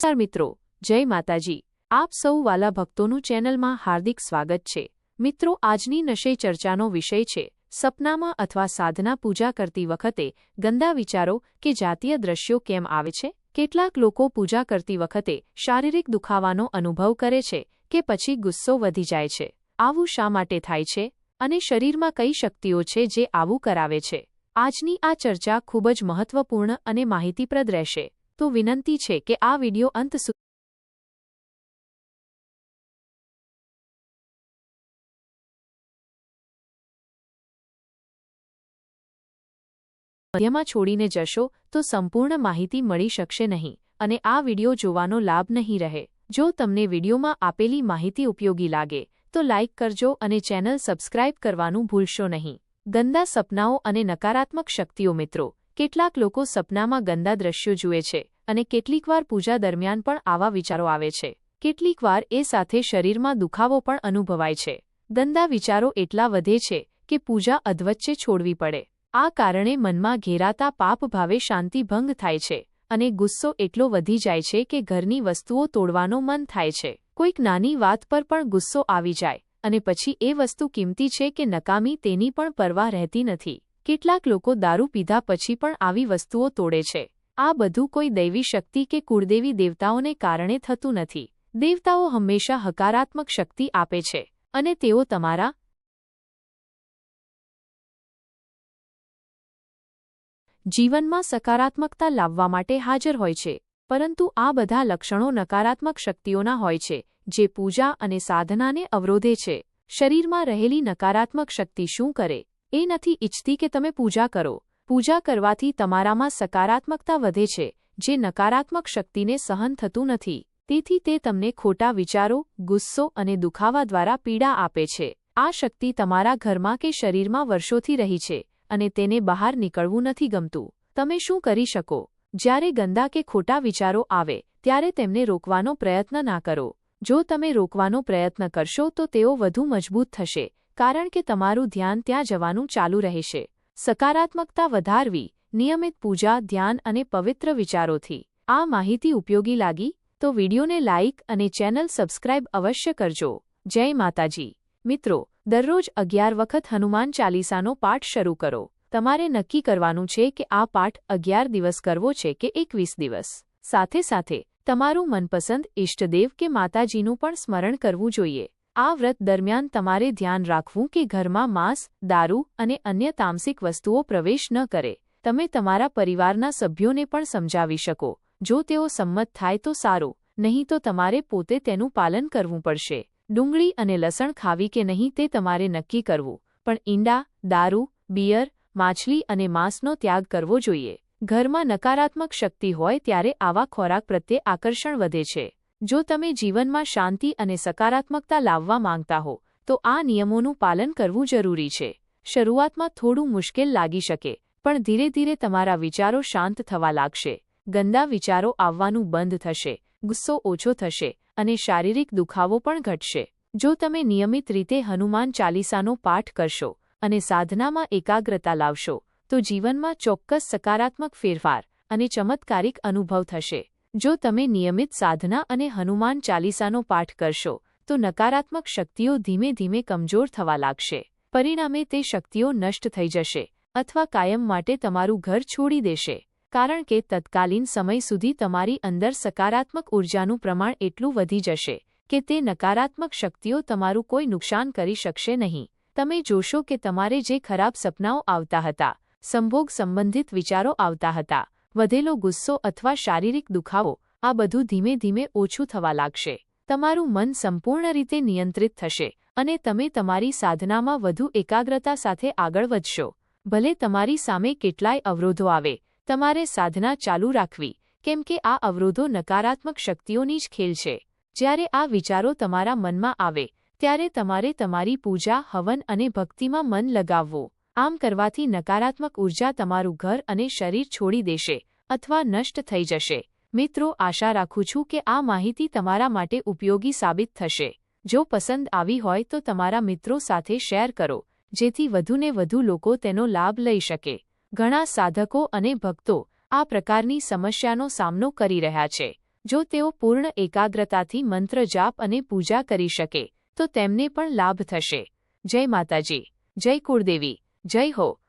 નમસ્કાર મિત્રો, જય માતાજી. આપ સૌ વાલા ભક્તોનું ચેનલમાં હાર્દિક સ્વાગત છે. મિત્રો, આજની નશે ચર્ચાનો વિષય છે, સપનામાં અથવા સાધના પૂજા કરતી વખતે ગંદા વિચારો કે જાતીય દ્રશ્યો કેમ આવે છે? કેટલાક લોકો પૂજા કરતી વખતે શારીરિક દુખાવાનો અનુભવ કરે છે કે પછી ગુસ્સો વધી જાય છે. આવું શા માટે થાય છે? અને શરીરમાં કઈ શક્તિઓ છે જે આવું કરાવે છે? આજની આ ચર્ચા ખૂબ જ મહત્વપૂર્ણ અને માહિતીપ્રદ રહેશે. તો વિનંતી છે કે આ વિડિયો અંત સુધી મધ્યમાં છોડીને જશો, તો સંપૂર્ણ માહિતી મળી શકશે નહીં, અને આ વિડિયો જોવાનો લાભ નહીં રહે. જો તમને વિડિયોમાં આપેલી માહિતી ઉપયોગી લાગે, તો લાઇક કરજો અને ચેનલ સબસ્ક્રાઇબ કરવાનું ભૂલશો નહીં. ગંદા સપનાઓ અને નકારાત્મક શક્તિઓ મિત્રો કેટલાક લોકો સપનામાં ગંદા દ્રશ્યો જુએ છે અને કેટલીકવાર પૂજા દરમિયાન પણ આવા વિચારો આવે છે. કેટલીકવાર એ સાથે શરીરમાં દુખાવો પણ અનુભવાય છે. ગંદા વિચારો એટલા વધે છે કે પૂજા અધવચ્ચે છોડવી પડે. આ કારણે મનમાં ઘેરાતા પાપ ભાવે શાંતિભંગ થાય છે અને ગુસ્સો એટલો વધી જાય છે કે ઘરની વસ્તુઓ તોડવાનો મન થાય છે. કોઈક નાની વાત પર પણ ગુસ્સો આવી જાય અને પછી એ વસ્તુ કિંમતી છે કે નકામી તેની પણ પરવા રહેતી નથી. કેટલાક લોકો દારૂ પીધા પછી પણ આવી વસ્તુઓ તોડે છે. આ બધું કોઈ દૈવી શક્તિ કે કુળદેવી દેવતાઓને કારણે થતું નથી. દેવતાઓ હંમેશા હકારાત્મક શક્તિ આપે છે. અને તેઓ તમારા જીવનમાં સકારાત્મકતા લાવવા માટે હાજર હોય છે. પરંતુ આ બધા લક્ષણો નકારાત્મક શક્તિઓના હોય છે, જે પૂજા અને સાધનાને અવરોધે છે. શરીરમાં રહેલી નકારાત્મક શક્તિ શું કરે? એ નથી ઇચ્છતી કે તમે પૂજા કરો. પૂજા કરવાથી તમારામાં સકારાત્મકતા વધે છે, જે નકારાત્મક શક્તિને સહન થતું નથી. તેથી તે તમને ખોટા વિચારો, ગુસ્સો અને દુખાવા દ્વારા પીડા આપે છે. આ શક્તિ તમારા ઘરમાં કે શરીરમાં વર્ષોથી રહી છે અને તેને બહાર નીકળવું નથી ગમતું. તમે શું કરી શકો? જ્યારે ગંદા કે ખોટા વિચારો આવે, ત્યારે તેમને રોકવાનો પ્રયત્ન ના કરો. જો તમે રોકવાનો પ્રયત્ન કરશો તો તેઓ વધુ મજબૂત થશે. કારણ કે તમારું ધ્યાન ત્યાં જવાનું ચાલુ રહેશે. સકારાત્મકતા વધારવી, નિયમિત પૂજા, ધ્યાન અને પવિત્ર વિચારોથી. આ માહિતી ઉપયોગી લાગી? તો વિડિયોને લાઇક અને ચેનલ સબસ્ક્રાઇબ અવશ્ય કરજો. જય માતાજી. મિત્રો, દરરોજ અગિયાર વખત હનુમાન ચાલીસાનો પાઠ શરૂ કરો. તમારે નક્કી કરવાનું છે કે આ પાઠ અગિયાર દિવસ કરવો છે કે એકવીસ દિવસ? સાથે સાથે, તમારું મનપસંદ ઇષ્ટદેવ કે માતાજીનું પણ સ્મરણ કરવું જોઈએ. આ વ્રત દરમિયાન તમારે ધ્યાન રાખવું કે ઘરમાં માંસ, દારૂ અને અન્ય તામસિક વસ્તુઓ પ્રવેશ ન કરે. તમે તમારા પરિવારના સભ્યોને પણ સમજાવી શકો. જો તેઓ સંમત થાય તો સારું, નહીં તો તમારે પોતે તેનું પાલન કરવું પડશે. ડુંગળી અને લસણ ખાવી કે નહીં તે તમારે નક્કી કરવું. પણ ઈંડા, દારૂ, બિયર, માછલી અને માંસનો ત્યાગ કરવો જોઈએ. ઘરમાં નકારાત્મક શક્તિ હોય ત્યારે આવા ખોરાક પ્રત્યે આકર્ષણ વધે છે. જો તમે જીવનમાં શાંતિ અને સકારાત્મકતા લાવવા માંગતા હો, તો આ નિયમોનું પાલન કરવું જરૂરી છે. શરૂઆતમાં થોડું મુશ્કેલ લાગી શકે, પણ ધીરે ધીરે તમારા વિચારો શાંત થવા લાગશે. ગંદા વિચારો આવવાનું બંધ થશે, ગુસ્સો ઓછો થશે અને શારીરિક દુખાવો પણ ઘટશે. જો તમે નિયમિત રીતે હનુમાન ચાલીસાનો પાઠ કરશો અને સાધનામાં એકાગ્રતા લાવશો, તો જીવનમાં ચોક્કસ સકારાત્મક ફેરફાર અને ચમત્કારિક અનુભવ થશે. જો તમે નિયમિત સાધના અને હનુમાન ચાલીસાનો પાઠ કરશો, તો નકારાત્મક શક્તિઓ ધીમે ધીમે કમજોર થવા લાગશે. પરિણામે તે શક્તિઓ નષ્ટ થઈ જશે અથવા કાયમ માટે તમારું ઘર છોડી દેશે. કારણ કે તત્કાલીન સમય સુધી તમારી અંદર સકારાત્મક ઉર્જાનું પ્રમાણ એટલું વધી જશે કે તે નકારાત્મક શક્તિઓ તમારું કોઈ નુકસાન કરી શકશે નહીં. તમે જોશો કે તમારે જે ખરાબ સપનાઓ આવતા હતા, સંભોગ સંબંધિત વિચારો આવતા હતા વધેલો ગુસ્સો અથવા શારીરિક દુખાવો, આ બધું ધીમે ધીમે ઓછું થવા લાગશે. તમારું મન સંપૂર્ણ રીતે નિયંત્રિત થશે અને તમે તમારી સાધનામાં વધુ એકાગ્રતા સાથે આગળ વધશો. ભલે તમારી સામે કેટલાય અવરોધો આવે, તમારે સાધના ચાલુ રાખવી, કેમ કે આ અવરોધો નકારાત્મક શક્તિઓની જ ખેલ છે. જ્યારે આ વિચારો તમારા મનમાં આવે, ત્યારે તમારે તમારી પૂજા, હવન અને ભક્તિમાં મન લગાવવું. આમ કરવાથી નકારાત્મક ઊર્જા તમારું ઘર અને શરીર છોડી દેશે અથવા નષ્ટ થઈ જશે. મિત્રો, આશા રાખું છું કે આ માહિતી તમારા માટે ઉપયોગી સાબિત થશે. જો પસંદ આવી હોય તો તમારા મિત્રો સાથે શેર કરો, જેથી વધુને વધુ લોકો તેનો લાભ લઈ શકે. ઘણા સાધકો અને ભક્તો આ પ્રકારની સમસ્યાનો સામનો કરી રહ્યા છે. જો તેઓ પૂર્ણ એકાગ્રતાથી મંત્ર જાપ અને પૂજા કરી શકે, તો તેમને પણ લાભ થશે. જય માતાજી. જય કુળદેવી. જય હો